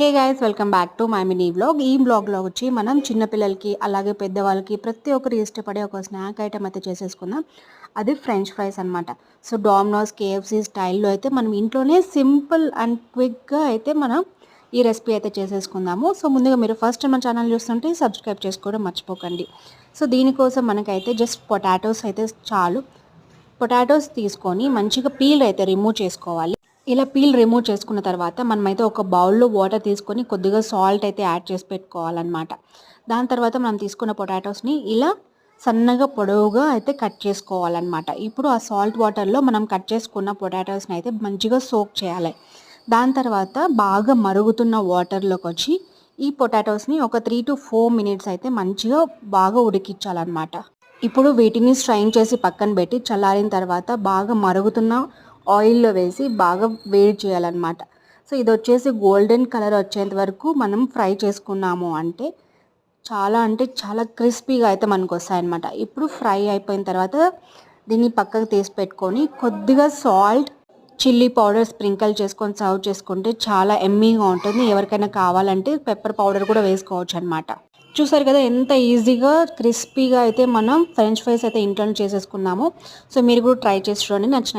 Hey guys welcome back to my mini vlog ఈ బ్లాగ్లో వచ్చి మనం చిన్నపిల్లలకి అలాగే పెద్దవాళ్ళకి ప్రతి ఒక్కరు ఇష్టపడే ఒక స్నాక్ ఐటమ్ అయితే చేసేసుకుందాం. అది ఫ్రెంచ్ ఫ్రైస్ అనమాట సో డామినోస్ కేఎఫ్సీ స్టైల్లో అయితే మనం ఇంట్లోనే సింపుల్ అండ్ క్విక్గా అయితే మనం ఈ రెసిపీ అయితే చేసేసుకుందాము. సో ముందుగా మీరు ఫస్ట్ మన ఛానల్ చూస్తుంటే సబ్స్క్రైబ్ చేసుకోవడం మర్చిపోకండి. సో దీనికోసం మనకైతే జస్ట్ పొటాటోస్ అయితే చాలు. పొటాటోస్ తీసుకొని మంచిగా పీల్ అయితే రిమూవ్ చేసుకోవాలి. ఇలా పీల్ రిమూవ్ చేసుకున్న తర్వాత మనమైతే ఒక బౌల్లో వాటర్ తీసుకొని కొద్దిగా సాల్ట్ అయితే యాడ్ చేసి పెట్టుకోవాలన్నమాట. దాని తర్వాత మనం తీసుకున్న పొటాటోస్ని ఇలా సన్నగా పొడవుగా అయితే కట్ చేసుకోవాలన్నమాట. ఇప్పుడు ఆ సాల్ట్ వాటర్లో మనం కట్ చేసుకున్న పొటాటోస్ని అయితే మంచిగా సోక్ చేయాలి. దాని తర్వాత బాగా మరుగుతున్న వాటర్లోకి వచ్చి ఈ పొటాటోస్ని ఒక త్రీ టు ఫోర్ మినిట్స్ అయితే మంచిగా బాగా ఉడికించాలన్నమాట. ఇప్పుడు వీటిని స్ట్రైన్ చేసి పక్కన పెట్టి చల్లారిన తర్వాత బాగా మరుగుతున్న ఆయిల్లో వేసి బాగా వేడి చేయాలన్నమాట. సో ఇది వచ్చేసి గోల్డెన్ కలర్ వచ్చేంత వరకు మనం ఫ్రై చేసుకున్నాము అంటే చాలా అంటే చాలా క్రిస్పీగా అయితే మనకు వస్తాయన్నమాట ఇప్పుడు ఫ్రై అయిపోయిన తర్వాత దీన్ని పక్కకు తీసి పెట్టుకొని కొద్దిగా సాల్ట్ చిల్లీ పౌడర్ స్ప్రింకల్ చేసుకొని సర్వ్ చేసుకుంటే చాలా ఎమ్మీగా ఉంటుంది. ఎవరికైనా కావాలంటే పెప్పర్ పౌడర్ కూడా వేసుకోవచ్చు అనమాట చూసారు కదా ఎంత ఈజీగా క్రిస్పీగా అయితే మనం ఫ్రెంచ్ ఫ్రైస్ అయితే ఇంట్లో చేసేసుకున్నాము. సో మీరు కూడా ట్రై చేసి చూడండి నచ్చిన